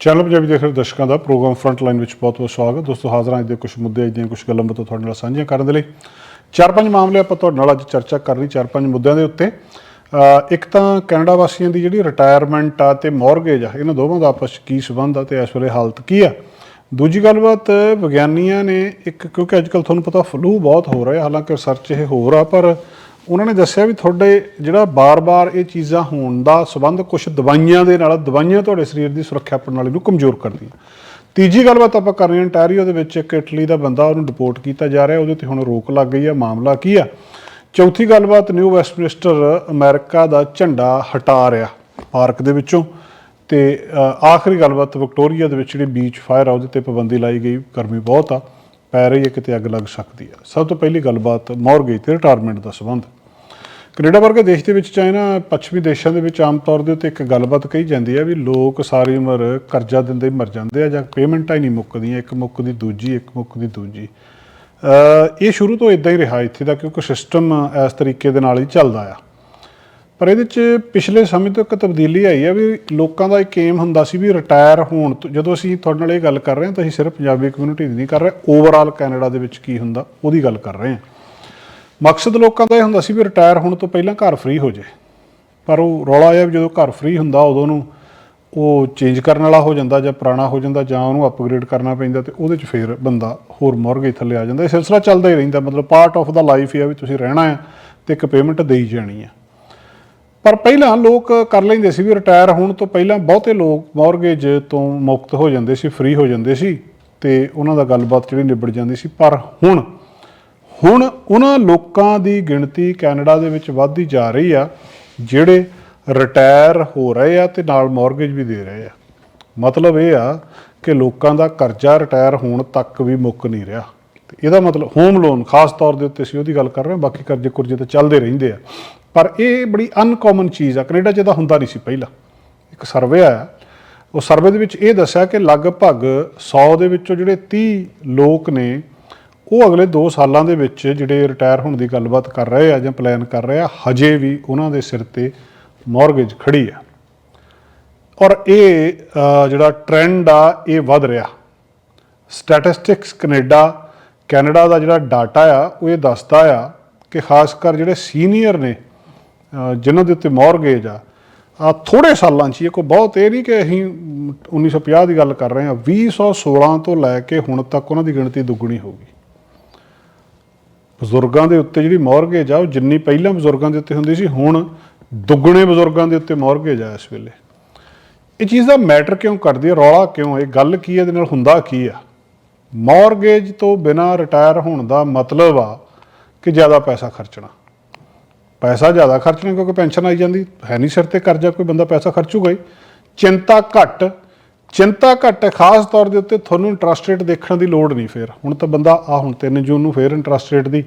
Channel Punjabi ਦੇਖ ਰਹੇ ਦਰਸ਼ਕਾਂ ਦਾ ਪ੍ਰੋਗਰਾਮ ਫਰੰਟ ਲਾਈਨ ਵਿੱਚ ਬਹੁਤ-ਬਹੁਤ ਸਵਾਗਤ ਦੋਸਤੋ, ਹਾਜ਼ਰ ਹਾਂ ਅੱਜ ਦੇ ਕੁਝ ਮੁੱਦੇ, ਅੱਜ ਦੀਆਂ ਕੁਝ ਗੱਲਾਂ ਬਾਤਾਂ ਤੁਹਾਡੇ ਨਾਲ ਸਾਂਝੀਆਂ ਕਰਨ ਦੇ ਲਈ। ਚਾਰ ਪੰਜ ਮਾਮਲੇ ਆਪਾਂ ਤੁਹਾਡੇ ਨਾਲ ਅੱਜ ਚਰਚਾ ਕਰਨੀ, ਚਾਰ ਪੰਜ ਮੁੱਦਿਆਂ ਦੇ ਉੱਤੇ। ਇੱਕ ਤਾਂ ਕੈਨੇਡਾ ਵਾਸੀਆਂ ਦੀ ਜਿਹੜੀ ਰਿਟਾਇਰਮੈਂਟ ਆ ਤੇ ਮੌਰਗੇਜ ਆ, ਇਹਨਾਂ ਦੋਵਾਂ ਦਾ ਆਪਸ 'ਚ ਕੀ ਸਬੰਧ ਆ ਤੇ ਇਸ ਵੇਲੇ ਹਾਲਤ ਕੀ ਆ? ਦੂਜੀ ਗੱਲਬਾਤ, ਵਿਗਿਆਨੀਆਂ ਨੇ ਇੱਕ, ਕਿਉਂਕਿ ਅੱਜਕੱਲ ਤੁਹਾਨੂੰ ਪਤਾ ਫਲੂ ਬਹੁਤ ਹੋ ਰਿਹਾ, ਹਾਲਾਂਕਿ ਰਿਸਰਚ ਇਹ ਹੋਰ ਆ, ਪਰ ਉਹਨਾਂ ਨੇ ਦੱਸਿਆ ਵੀ ਤੁਹਾਡੇ ਜਿਹੜਾ ਬਾਰ-ਬਾਰ ਇਹ ਚੀਜ਼ਾਂ ਹੋਣ ਦਾ ਸਬੰਧ ਕੁਝ ਦਵਾਈਆਂ ਦੇ ਨਾਲ, ਦਵਾਈਆਂ ਤੁਹਾਡੇ ਸਰੀਰ ਦੀ ਸੁਰੱਖਿਆ ਪ੍ਰਣਾਲੀ ਨੂੰ ਕਮਜ਼ੋਰ ਕਰਦੀਆਂ। ਤੀਜੀ ਗੱਲਬਾਤ ਆਪਾਂ ਕਰ ਰਹੇ ਹਾਂ, ontario ਦੇ ਵਿੱਚ ਇੱਕ ਇਟਲੀ ਦਾ ਬੰਦਾ ਉਹਨੂੰ ਡਿਪੋਰਟ ਕੀਤਾ ਜਾ ਰਿਹਾ, ਉਹਦੇ ਤੇ ਹੁਣ ਰੋਕ ਲੱਗ ਗਈ ਆ, ਮਾਮਲਾ ਕੀ ਆ? ਚੌਥੀ ਗੱਲਬਾਤ ਨਿਊ ਵੈਸਟਮਿਨਸਟਰ ਅਮਰੀਕਾ ਦਾ ਝੰਡਾ ਹਟਾ ਰਿਹਾ ਪਾਰਕ ਦੇ ਵਿੱਚੋਂ ਤੇ ਆਖਰੀ ਗੱਲਬਾਤ ਵਿਕਟੋਰੀਆ ਦੇ ਵਿੱਚ ਜਿਹੜੀ ਬੀਚ ਫਾਇਰ ਆ, ਉਹਦੇ ਤੇ ਪਾਬੰਦੀ ਲਾਈ ਗਈ, ਗਰਮੀ ਬਹੁਤ ਆ, ਪੈ ਰਹੀ ਹੈ, ਕਿਤੇ ਅੱਗ ਲੱਗ ਸਕਦੀ ਆ। ਸਭ ਤੋਂ ਪਹਿਲੀ ਗੱਲਬਾਤ ਮੌਰਗੇਜ ਤੇ ਰਿਟਾਇਰਮੈਂਟ ਦਾ ਸੰਬੰਧ। ਕੈਨੇਡਾ ਵਰਗੇ ਦੇਸ਼ ਦੇ ਵਿੱਚ ਚਾਹੇ ਨਾ ਪੱਛਮੀ ਦੇਸ਼ਾਂ ਦੇ ਵਿੱਚ ਆਮ ਤੌਰ ਦੇ ਉੱਤੇ ਇੱਕ ਗੱਲਬਾਤ ਕਹੀ ਜਾਂਦੀ ਹੈ ਵੀ ਲੋਕ ਸਾਰੀ ਉਮਰ ਕਰਜ਼ਾ ਦਿੰਦੇ ਹੀ ਮਰ ਜਾਂਦੇ ਆ ਜਾਂ ਪੇਮੈਂਟਾਂ ਹੀ ਨਹੀਂ ਮੁੱਕਦੀਆਂ, ਇੱਕ ਮੁੱਕਦੀ ਦੂਜੀ, ਇੱਕ ਮੁੱਕਦੀ ਦੂਜੀ। ਇਹ ਸ਼ੁਰੂ ਤੋਂ ਇਦਾਂ ਹੀ ਰਿਹਾ ਇੱਥੇ ਦਾ ਕਿਉਂਕਿ ਸਿਸਟਮ ਇਸ ਤਰੀਕੇ ਦੇ ਨਾਲ ਹੀ ਚੱਲਦਾ ਆ। ਪਰ ਇਹਦੇ ਚ ਪਿਛਲੇ ਸਮੇਂ ਤੋਂ ਇੱਕ ਤਬਦੀਲੀ ਆਈ ਹੈ ਵੀ ਲੋਕਾਂ ਦਾ ਇੱਕ ਏਮ ਹੁੰਦਾ ਸੀ ਵੀ ਰਿਟਾਇਰ ਹੋਣ ਤੋਂ, ਜਦੋਂ ਅਸੀਂ ਤੁਹਾਡੇ ਨਾਲ ਇਹ ਗੱਲ ਕਰ ਰਹੇ ਹਾਂ ਤਾਂ ਅਸੀਂ ਸਿਰਫ ਪੰਜਾਬੀ ਕਮਿਊਨਿਟੀ ਦੀ ਨਹੀਂ ਕਰ ਰਹੇ ਓਵਰਆਲ ਕੈਨੇਡਾ ਦੇ ਵਿੱਚ ਕੀ ਹੁੰਦਾ, ਉਹਦੀ ਗੱਲ ਕਰ ਰਹੇ ਹਾਂ। ਮਕਸਦ ਲੋਕਾਂ ਦਾ ਇਹ ਹੁੰਦਾ ਸੀ ਵੀ ਰਿਟਾਇਰ ਹੋਣ ਤੋਂ ਪਹਿਲਾਂ ਘਰ ਫ੍ਰੀ ਹੋ ਜਾਏ ਪਰ ਉਹ ਰੌਲਾ ਆਇਆ ਵੀ ਜਦੋਂ ਘਰ ਫ੍ਰੀ ਹੁੰਦਾ, ਉਦੋਂ ਨੂੰ ਉਹ ਚੇਂਜ ਕਰਨ ਵਾਲਾ ਹੋ ਜਾਂਦਾ ਜਾਂ ਪੁਰਾਣਾ ਹੋ ਜਾਂਦਾ ਜਾਂ ਉਹਨੂੰ ਅਪਗ੍ਰੇਡ ਕਰਨਾ ਪੈਂਦਾ ਤੇ ਉਹਦੇ ਚ ਫੇਰ ਬੰਦਾ ਹੋਰ ਮੌਰਗੇਜ ਥੱਲੇ ਆ ਜਾਂਦਾ। ਇਹ ਸਿਲਸਿਲਾ ਚੱਲਦਾ ਹੀ ਰਹਿੰਦਾ, ਮਤਲਬ ਪਾਰਟ ਆਫ ਦਾ ਲਾਈਫ ਹੀ ਆ ਵੀ ਤੁਸੀਂ ਰਹਿਣਾ ਹੈ ਤੇ ਇੱਕ ਪੇਮੈਂਟ ਦੇਈ ਜਾਣੀ ਆ। ਪਰ ਪਹਿਲਾਂ ਲੋਕ ਕਰ ਲੈਂਦੇ ਸੀ ਵੀ ਰਿਟਾਇਰ ਹੋਣ ਤੋਂ ਪਹਿਲਾਂ ਬਹੁਤੇ ਲੋਕ ਮੌਰਗੇਜ ਤੋਂ ਮੁਕਤ ਹੋ ਜਾਂਦੇ ਸੀ ਫ੍ਰੀ ਹੋ ਜਾਂਦੇ ਸੀ ਤੇ ਉਹਨਾਂ ਦਾ ਗੱਲਬਾਤ ਜਿਹੜੀ ਨਿਬੜ ਜਾਂਦੀ ਸੀ। ਪਰ ਹੁਣ ਹੁਣ ਉਹਨਾਂ ਲੋਕਾਂ ਦੀ ਗਿਣਤੀ ਕੈਨੇਡਾ ਦੇ ਵਿੱਚ ਵੱਧਦੀ ਜਾ ਰਹੀ ਆ, ਜਿਹੜੇ ਰਿਟਾਇਰ ਹੋ ਰਹੇ ਆ ਤੇ ਨਾਲ ਮੌਰਗੇਜ ਵੀ ਦੇ ਰਹੇ ਆ। ਮਤਲਬ ਇਹ ਆ ਕਿ ਲੋਕਾਂ ਦਾ ਕਰਜ਼ਾ ਰਿਟਾਇਰ ਹੋਣ ਤੱਕ ਵੀ ਮੁੱਕ ਨਹੀਂ ਰਿਹਾ। ਤੇ ਇਹਦਾ ਮਤਲਬ ਹੋਮ ਲੋਨ ਖਾਸ ਤੌਰ ਦੇ ਉੱਤੇ ਅਸੀਂ ਉਹਦੀ ਗੱਲ ਕਰ ਰਹੇ ਹਾਂ, ਬਾਕੀ ਕਰਜ਼ੇ ਕੁਰਜ਼ੇ ਤਾਂ ਚੱਲਦੇ ਰਹਿੰਦੇ ਆ। ਪਰ ਇਹ ਬੜੀ ਅਨਕਾਮਨ ਚੀਜ਼ ਆ, ਕੈਨੇਡਾ 'ਚ ਤਾਂ ਹੁੰਦਾ ਨਹੀਂ ਸੀ ਪਹਿਲਾਂ। ਇੱਕ ਸਰਵੇ ਆਇਆ, ਉਹ ਸਰਵੇ ਦੇ ਵਿੱਚ ਇਹ ਦੱਸਿਆ ਕਿ ਲਗਭਗ 100 ਦੇ ਵਿੱਚੋਂ ਜਿਹੜੇ 30 ਲੋਕ ਨੇ ਉਹ ਅਗਲੇ 2 ਸਾਲਾਂ ਦੇ ਵਿੱਚ ਜਿਹੜੇ ਰਿਟਾਇਰ ਹੋਣ ਦੀ ਗੱਲਬਾਤ ਕਰ ਰਹੇ ਆ ਜਾਂ ਪਲਾਨ ਕਰ ਰਹੇ ਆ ਹਜੇ ਵੀ ਉਹਨਾਂ ਦੇ ਸਿਰ ਤੇ ਮੌਰਗੇਜ ਖੜੀ ਆ। ਔਰ ਇਹ ਜਿਹੜਾ ਟ੍ਰੈਂਡ ਆ ਇਹ ਵੱਧ ਰਿਹਾ। ਸਟੈਟਿਸਟਿਕਸ ਕੈਨੇਡਾ ਕੈਨੇਡਾ ਦਾ ਜਿਹੜਾ ਡਾਟਾ ਆ ਉਹ ਇਹ ਦੱਸਦਾ ਆ ਕਿ ਖਾਸ ਕਰ ਜਿਹੜੇ ਸੀਨੀਅਰ ਨੇ ਜਿਨ੍ਹਾਂ ਦੇ ਉੱਤੇ ਮੌਰਗੇਜ ਆ ਆ ਥੋੜੇ ਸਾਲਾਂ 'ਚ ਹੀ ਇਹ ਕੋਈ ਬਹੁਤ ਇਹ ਨਹੀਂ ਕਿ ਅਸੀਂ ਮ, 1950 ਦੀ ਗੱਲ ਕਰ ਰਹੇ ਹਾਂ 2016 ਤੋਂ ਲੈ ਕੇ ਹੁਣ ਤੱਕ ਉਹਨਾਂ ਦੀ ਗਿਣਤੀ ਦੁੱਗਣੀ ਹੋ ਗਈ। ਬਜ਼ੁਰਗਾਂ ਦੇ ਉੱਤੇ ਜਿਹੜੀ ਮੌਰਗੇਜ ਆ, ਉਹ ਜਿੰਨੀ ਪਹਿਲਾਂ ਬਜ਼ੁਰਗਾਂ ਦੇ ਉੱਤੇ ਹੁੰਦੀ ਸੀ, ਹੁਣ ਦੁੱਗਣੇ ਬਜ਼ੁਰਗਾਂ ਦੇ ਉੱਤੇ ਮੌਰਗੇਜ ਆ ਇਸ ਵੇਲੇ। ਇਹ ਚੀਜ਼ ਦਾ ਮੈਟਰ ਕਿਉਂ ਕਰਦੀ ਹੈ? ਰੌਲਾ ਕਿਉਂ? ਇਹ ਗੱਲ ਕੀ ਹੈ? ਇਹਦੇ ਨਾਲ ਹੁੰਦਾ ਕੀ ਆ? ਮੌਰਗੇਜ ਤੋਂ ਬਿਨਾ ਰਿਟਾਇਰ ਹੋਣ ਦਾ ਮਤਲਬ ਆ ਕਿ ਜ਼ਿਆਦਾ ਪੈਸਾ ਖਰਚਣਾ। ਪੈਸਾ ਜ਼ਿਆਦਾ ਖਰਚਣਾ ਕਿਉਂਕਿ ਪੈਨਸ਼ਨ ਆਈ ਜਾਂਦੀ, ਹੈ ਨਹੀਂ ਸਿਰ ਤੇ ਕਰਜ਼ਾ, ਕੋਈ ਬੰਦਾ ਪੈਸਾ ਖਰਚੂਗਾ ਹੀ। ਚਿੰਤਾ ਘੱਟ ਚਿੰਤਾ ਘੱਟ ਹੈ, ਖਾਸ ਤੌਰ ਦੇ ਉੱਤੇ ਤੁਹਾਨੂੰ ਇੰਟਰਸਟ ਰੇਟ ਦੇਖਣ ਦੀ ਲੋੜ ਨਹੀਂ ਫੇਰ। ਹੁਣ ਤਾਂ ਬੰਦਾ ਆ ਹੁਣ 3 ਜੂਨ ਨੂੰ ਫੇਰ ਇੰਟਰਸਟ ਰੇਟ ਦੀ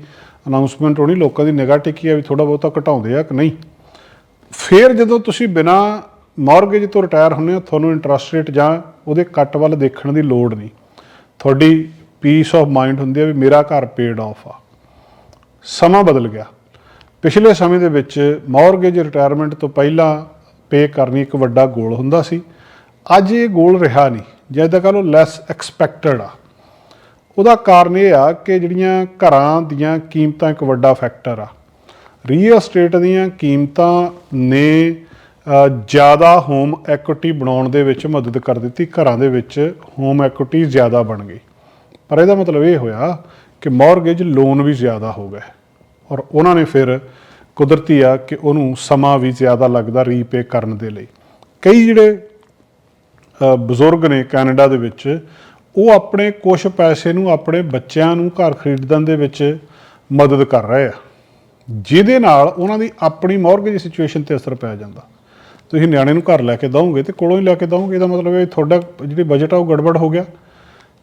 ਅਨਾਉਂਸਮੈਂਟ ਹੋਣੀ ਲੋਕਾਂ ਦੀ ਨਿਗਾਹ ਟਿੱਕੀ ਆ ਵੀ ਥੋੜਾ ਬਹੁਤਾ ਘਟਾਉਂਦੇ ਆ ਕਿ ਨਹੀਂ। ਫਿਰ ਜਦੋਂ ਤੁਸੀਂ ਬਿਨਾ ਮਾਰਗੇਜ ਤੋਂ ਰਿਟਾਇਰ ਹੁੰਦੇ ਹੋ ਤੁਹਾਨੂੰ ਇੰਟਰਸਟ ਰੇਟ ਜਾਂ ਉਹਦੇ ਕੱਟ ਵੱਲ ਦੇਖਣ ਦੀ ਲੋੜ ਨਹੀਂ। ਤੁਹਾਡੀ ਪੀਸ ਆਫ ਮਾਈਂਡ ਹੁੰਦੀ ਆ ਵੀ ਮੇਰਾ ਘਰ ਪੇਡ ਆਫ ਆ। ਸਮਾਂ ਬਦਲ ਗਿਆ। ਪਿਛਲੇ ਸਮੇਂ ਦੇ ਵਿੱਚ ਮਾਰਗੇਜ ਰਿਟਾਇਰਮੈਂਟ ਤੋਂ ਪਹਿਲਾਂ ਪੇ ਕਰਨੀ ਇੱਕ ਵੱਡਾ ਗੋਲ ਹੁੰਦਾ ਸੀ। ਅੱਜ ਇਹ ਗੋਲ ਰਿਹਾ ਨਹੀਂ ਜਾਂ ਇਹਦਾ ਕਹ ਲਓ ਲੈਸ ਐਕਸਪੈਕਟਡ ਆ। ਉਹਦਾ ਕਾਰਨ ਇਹ ਆ ਕਿ ਜਿਹੜੀਆਂ ਘਰਾਂ ਦੀਆਂ ਕੀਮਤਾਂ ਇੱਕ ਵੱਡਾ ਫੈਕਟਰ ਆ। ਰੀਅਲ ਸਟੇਟ ਦੀਆਂ ਕੀਮਤਾਂ ਨੇ ਜ਼ਿਆਦਾ ਹੋਮ ਐਕੁਇਟੀ ਬਣਾਉਣ ਦੇ ਵਿੱਚ ਮਦਦ ਕਰ ਦਿੱਤੀ, ਘਰਾਂ ਦੇ ਵਿੱਚ ਹੋਮ ਐਕੁਇਟੀ ਜ਼ਿਆਦਾ ਬਣ ਗਈ। ਪਰ ਇਹਦਾ ਮਤਲਬ ਇਹ ਹੋਇਆ ਕਿ ਮਾਰਗੇਜ ਲੋਨ ਵੀ ਜ਼ਿਆਦਾ ਹੋ ਗਏ। ਔਰ ਉਹਨਾਂ ਨੇ ਫਿਰ ਕੁਦਰਤੀ ਆ ਕਿ ਉਹਨੂੰ ਸਮਾਂ ਵੀ ਜ਼ਿਆਦਾ ਲੱਗਦਾ ਰੀਪੇ ਕਰਨ ਦੇ ਲਈ। ਕਈ ਜਿਹੜੇ ਬਜ਼ੁਰਗ ਨੇ ਕੈਨੇਡਾ ਦੇ ਵਿੱਚ, ਉਹ ਆਪਣੇ ਕੁਝ ਪੈਸੇ ਨੂੰ ਆਪਣੇ ਬੱਚਿਆਂ ਨੂੰ ਘਰ ਖਰੀਦਣ ਦੇ ਵਿੱਚ ਮਦਦ ਕਰ ਰਹੇ ਆ। ਜਿਹਦੇ ਨਾਲ ਉਹਨਾਂ ਦੀ ਆਪਣੀ ਮੌਰਗੇਜ ਸਿਚੁਏਸ਼ਨ ਤੇ ਅਸਰ ਪੈ ਜਾਂਦਾ। ਤੁਸੀਂ ਨਿਆਣੇ ਨੂੰ ਘਰ ਲੈ ਕੇ ਦਵੋਗੇ ਤੇ ਕੋਲੋਂ ਹੀ ਲੈ ਕੇ ਦਵੋਗੇ ਇਹਦਾ ਮਤਲਬ ਇਹ ਤੁਹਾਡਾ ਜਿਹੜੀ ਬਜਟ ਆ, ਉਹ ਗੜਬੜ ਹੋ ਗਿਆ।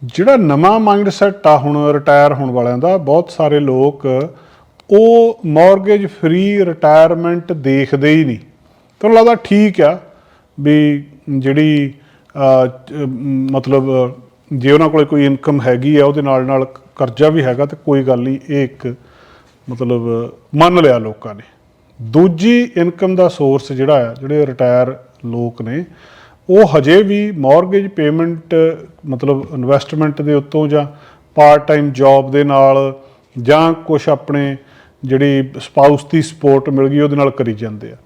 ਜਿਹੜਾ ਨਵਾਂ ਮਾਈਂਡ ਸੈਟ ਆ ਹੁਣ ਰਿਟਾਇਰ ਹੋਣ ਵਾਲਿਆਂ ਦਾ, ਬਹੁਤ ਸਾਰੇ ਲੋਕ ਉਹ ਮਾਰਗੇਜ ਫ੍ਰੀ ਰਿਟਾਇਰਮੈਂਟ ਦੇਖਦੇ ਹੀ ਨਹੀਂ। ਤੁਹਾਨੂੰ ਲੱਗਦਾ ਠੀਕ ਆ ਵੀ ਜਿਹੜੀ ਮਤਲਬ ਜੇ ਉਹਨਾਂ ਕੋਲੇ ਕੋਈ ਇਨਕਮ ਹੈਗੀ ਆ, ਉਹਦੇ ਨਾਲ ਨਾਲ ਕਰਜ਼ਾ ਵੀ ਹੈਗਾ, ਤੇ ਕੋਈ ਗੱਲ ਨਹੀਂ, ਇਹ ਇੱਕ ਮਤਲਬ, ਮੰਨ ਲਿਆ ਲੋਕਾਂ ਨੇ। ਦੂਜੀ ਇਨਕਮ ਦਾ ਸੋਰਸ ਜਿਹੜਾ ਆ, ਜਿਹੜੇ ਰਿਟਾਇਰ ਲੋਕ ਨੇ, ਉਹ ਹਜੇ ਵੀ ਮਾਰਗੇਜ ਪੇਮੈਂਟ ਮਤਲਬ ਇਨਵੈਸਟਮੈਂਟ ਦੇ ਉੱਤੋਂ ਜਾਂ ਪਾਰਟ ਟਾਈਮ ਜੌਬ ਦੇ ਨਾਲ ਜਾਂ ਕੁਝ ਆਪਣੇ ਜਿਹੜੀ ਸਪਾਊਸ ਦੀ ਸਪੋਰਟ ਮਿਲ ਗਈ, ਉਹਦੇ ਨਾਲ ਕਰੀ ਜਾਂਦੇ ਆ।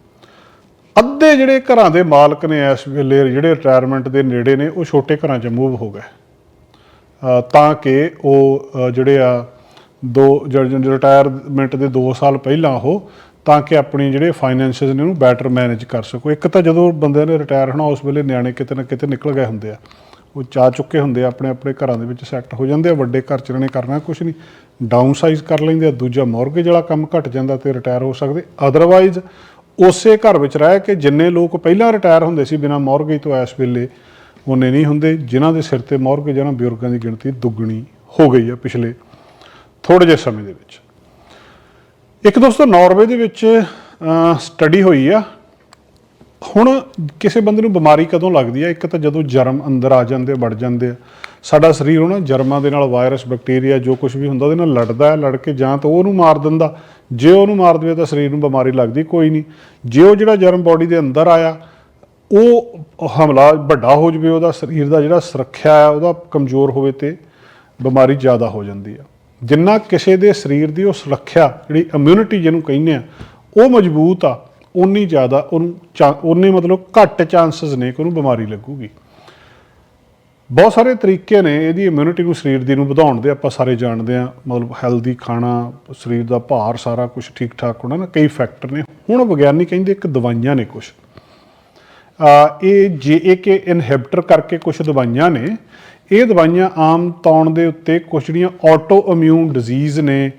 ਅੱਧੇ ਜਿਹੜੇ ਘਰਾਂ ਦੇ ਮਾਲਕ ਨੇ ਇਸ ਵੇਲੇ, ਜਿਹੜੇ ਰਿਟਾਇਰਮੈਂਟ ਦੇ ਨੇੜੇ ਨੇ, ਉਹ ਛੋਟੇ ਘਰਾਂ 'ਚ ਮੂਵ ਹੋ ਗਏ। ਤਾਂ ਕਿ ਉਹ ਜਿਹੜੇ ਆ, ਦੋ ਰਿਟਾਇਰਮੈਂਟ ਦੇ 2 ਸਾਲ ਪਹਿਲਾਂ ਉਹ, ਤਾਂ ਕਿ ਆਪਣੀ ਜਿਹੜੇ ਫਾਈਨੈਂਸਿਸ ਨੇ ਉਹਨੂੰ ਬੈਟਰ ਮੈਨੇਜ ਕਰ ਸਕੋ। ਇੱਕ ਤਾਂ ਜਦੋਂ ਬੰਦੇ ਨੇ ਰਿਟਾਇਰ ਹੋਣਾ, ਉਸ ਵੇਲੇ ਨਿਆਣੇ ਕਿਤੇ ਨਾ ਕਿਤੇ ਨਿਕਲ ਗਏ ਹੁੰਦੇ ਆ। ਉਹ ਚਾ ਚੁੱਕੇ ਹੁੰਦੇ ਆ, ਆਪਣੇ ਆਪਣੇ ਘਰਾਂ ਦੇ ਵਿੱਚ ਸੈੱਟ ਹੋ ਜਾਂਦੇ ਆ, ਵੱਡੇ ਘਰ ਚ ਇਹਨਾਂ ਨੇ ਕਰਨਾ ਕੁਝ ਨਹੀਂ। ਡਾਊਨ ਸਾਈਜ਼ ਕਰ ਲੈਂਦੇ ਆ, ਦੂਜਾ ਮਾਰਗੇਜ ਵਾਲਾ ਕੰਮ ਘਟ ਜਾਂਦਾ ਤੇ ਰਿਟਾਇਰ ਹੋ ਸਕਦੇ। ਅਦਰਵਾਈਜ਼ ਉਸੇ ਘਰ ਵਿੱਚ ਰਹਿ ਕੇ ਜਿੰਨੇ ਲੋਕ ਪਹਿਲਾਂ ਰਿਟਾਇਰ ਹੁੰਦੇ ਸੀ ਬਿਨਾਂ ਮਾਰਗੇਜ ਤੋਂ ਇਸ ਵੇਲੇ, ਉਹਨੇ ਨਹੀਂ ਹੁੰਦੇ, ਜਿਨ੍ਹਾਂ ਦੇ ਸਿਰ ਤੇ ਮਾਰਗੇਜ ਆ ਨਾ ਬਜ਼ੁਰਗਾਂ ਦੀ ਗਿਣਤੀ ਦੁੱਗਣੀ ਹੋ ਗਈ ਆ ਪਿਛਲੇ ਥੋੜੇ ਜਿਹੇ ਸਮੇਂ ਦੇ ਵਿੱਚ। ਇੱਕ ਦੋਸਤੋ, ਨਾਰਵੇ ਦੇ ਵਿੱਚ ਸਟੱਡੀ ਹੋਈ ਆ। ਹੁਣ ਕਿਸੇ ਬੰਦੇ ਨੂੰ ਬਿਮਾਰੀ ਕਦੋਂ ਲੱਗਦੀ ਆ? ਇੱਕ ਤਾਂ ਜਦੋਂ ਜਰਮ ਅੰਦਰ ਆ ਜਾਂਦੇ, ਵੜ ਜਾਂਦੇ ਆ। ਸਾਡਾ ਸਰੀਰ ਉਹਨਾਂ ਜਰਮਾਂ ਦੇ ਨਾਲ, ਵਾਇਰਸ, ਬੈਕਟੀਰੀਆ, ਜੋ ਕੁਝ ਵੀ ਹੁੰਦਾ, ਉਹਦੇ ਨਾਲ ਲੜਦਾ ਹੈ, ਲੜ ਕੇ ਜਾਂ ਤਾਂ ਉਹਨੂੰ ਮਾਰ ਦਿੰਦਾ। ਜੇ ਉਹਨੂੰ ਮਾਰ ਦੇਵੇ ਤਾਂ ਸਰੀਰ ਨੂੰ ਬਿਮਾਰੀ ਲੱਗਦੀ, ਕੋਈ ਨਹੀਂ। ਜੇ ਉਹ ਜਿਹੜਾ ਜਰਮ ਬਾਡੀ ਦੇ ਅੰਦਰ ਆਇਆ, ਉਹ ਹਮਲਾ ਵੱਡਾ ਹੋ ਜਵੇ, ਉਹਦਾ ਸਰੀਰ ਦਾ ਜਿਹੜਾ ਸੁਰੱਖਿਆ ਹੈ, ਉਹਦਾ ਕਮਜ਼ੋਰ ਹੋਵੇ ਤੇ ਬਿਮਾਰੀ ਜ਼ਿਆਦਾ ਹੋ ਜਾਂਦੀ ਆ। ਜਿੰਨਾ ਕਿਸੇ ਦੇ ਸਰੀਰ ਦੀ ਉਹ ਸੁਰੱਖਿਆ, ਜਿਹੜੀ ਇਮਿਊਨਿਟੀ ਜਿਹਨੂੰ ਕਹਿੰਦੇ ਆ, ਉਹ ਮਜ਼ਬੂਤ ਆ ਉਨੀ ਜ਼ਿਆਦਾ ਉਹਨੂੰ ਚਾ- ਉਨੇ ਮਤਲਬ ਘੱਟ ਚਾਂਸਸ ਨੇ ਕਿ ਉਹਨੂੰ ਬਿਮਾਰੀ ਲੱਗੂਗੀ। ਬਹੁਤ ਸਾਰੇ ਤਰੀਕੇ ਨੇ ਇਹਦੀ ਇਮਿਊਨਿਟੀ ਨੂੰ ਸਰੀਰ ਦੀ ਨੂੰ ਵਧਾਉਣ ਦੇ, ਆਪਾਂ ਸਾਰੇ ਜਾਣਦੇ ਆ ਮਤਲਬ ਹੈਲਦੀ ਖਾਣਾ, ਸਰੀਰ ਦਾ ਭਾਰ ਸਾਰਾ ਕੁਝ ਠੀਕ ਠਾਕ ਹੋਣਾ ਨਾ, ਕਈ ਫੈਕਟਰ ਨੇ। ਹੁਣ ਵਿਗਿਆਨੀ ਕਹਿੰਦੇ ਇੱਕ ਦਵਾਈਆਂ ਨੇ ਕੁਝ ਆ ਇਹ ਜੇਏਕੇ ਇਨਹਿਬਿਟਰ ਕਰਕੇ ਕੁਝ ਦਵਾਈਆਂ ਨੇ, ਇਹ ਦਵਾਈਆਂ ਆਮ ਤੌਣ ਦੇ ਉੱਤੇ ਕੁਝ ਜਿਹੜੀਆਂ ਆਟੋ ਇਮਿਊਨ ਡਿਜ਼ੀਜ਼ ਨੇ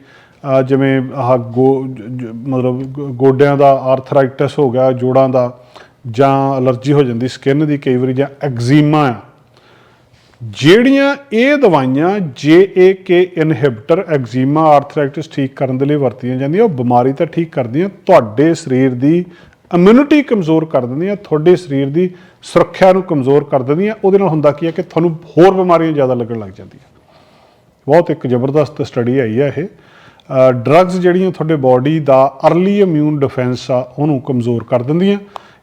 ਜਿਵੇਂ ਆਹ ਗੋ, ਜ- ਮਤਲਬ ਗੋ- ਗੋਡਿਆਂ ਦਾ ਆਰਥਰਾਈਟਸ ਹੋ ਗਿਆ, ਜੋੜਾਂ ਦਾ, ਜਾਂ ਅਲਰਜੀ ਹੋ ਜਾਂਦੀ ਸਕਿਨ ਦੀ ਕਈ ਵਾਰੀ ਜਾਂ ਐਗਜ਼ੀਮਾ ਆ ਜਿਹੜੀਆਂ ਇਹ ਦਵਾਈਆਂ JAK ਇਨਹਿਬਿਟਰ ਐਗਜ਼ੀਮਾ ਆਰਥਰਾਈਟਿਸ ਠੀਕ ਕਰਨ ਦੇ ਲਈ ਵਰਤੀਆਂ ਜਾਂਦੀਆਂ, ਉਹ ਬਿਮਾਰੀ ਤਾਂ ਠੀਕ ਕਰਦੀਆਂ, ਤੁਹਾਡੇ ਸਰੀਰ ਦੀ ਇਮਿਊਨਿਟੀ ਕਮਜ਼ੋਰ ਕਰ ਦਿੰਦੀਆਂ, ਤੁਹਾਡੇ ਸਰੀਰ ਦੀ ਸੁਰੱਖਿਆ ਨੂੰ ਕਮਜ਼ੋਰ ਕਰ ਦਿੰਦੀਆਂ, ਉਹਦੇ ਨਾਲ ਹੁੰਦਾ ਕੀ ਹੈ ਕਿ ਤੁਹਾਨੂੰ ਹੋਰ ਬਿਮਾਰੀਆਂ ਜ਼ਿਆਦਾ ਲੱਗਣ ਲੱਗ ਜਾਂਦੀਆਂ। ਬਹੁਤ ਇੱਕ ਜ਼ਬਰਦਸਤ ਸਟੱਡੀ ਆਈ ਹੈ ਇਹ। ਡਰੱਗਸ ਜਿਹੜੀਆਂ ਤੁਹਾਡੇ ਬਾਡੀ ਦਾ ਅਰਲੀ ਇਮਿਊਨ ਡਿਫੈਂਸ ਆ, ਉਹਨੂੰ ਕਮਜ਼ੋਰ ਕਰ ਦਿੰਦੀਆਂ।